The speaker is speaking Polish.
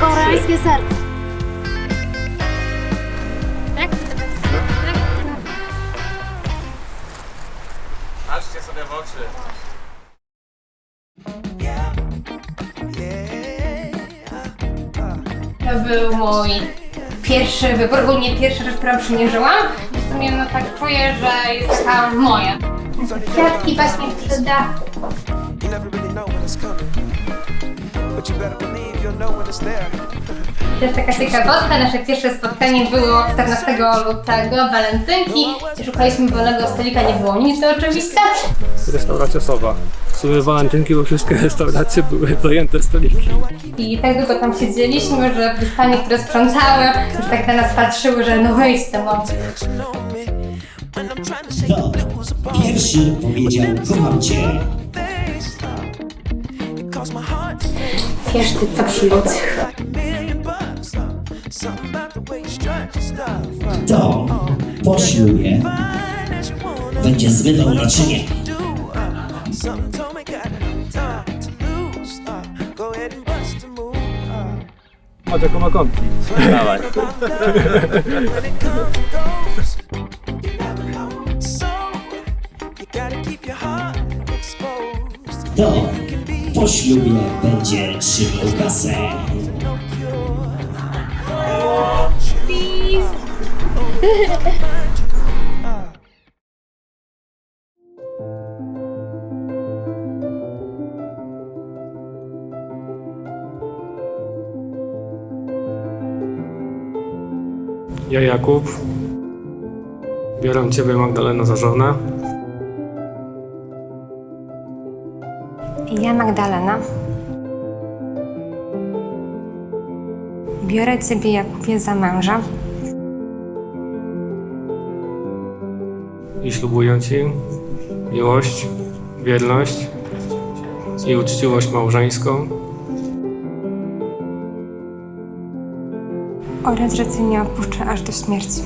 Koreańskie serce. Tak? Patrzcie sobie w oczy. To był mój pierwszy wybór, ogólnie pierwsza rzecz, którą przymierzyłam. W sumie no tak czuję, że jest taka moja. Kwiatki właśnie przy Też taka ciekawostka, nasze pierwsze spotkanie było 14 lutego, walentynki. Szukaliśmy wolnego stolika, nie było nic oczywiście. Restauracja Sowa. W sumie walentynki, bo wszystkie restauracje były zajęte stoliki. I tak długo tam siedzieliśmy, że panie, które sprzątały, już tak na nas patrzyły, że no wyjście mam. To To pierwszy powiedział kocham cię. Fine as you wanna będzie zmywał naczynie. do. uh, Something told me got time to lose. uh, Go ahead and bust a move. uh, Patrz jaką ma kątki. Dawaj. Po ślubie będzie trzymał kasę. Ja Jakub. Biorę Ciebie Magdalena za żonę. Ja Magdalena. Biorę Ciebie Jakubie za męża. I ślubuję Ci miłość, wierność i uczciwość małżeńską. Oraz, że Cię nie opuszczę aż do śmierci.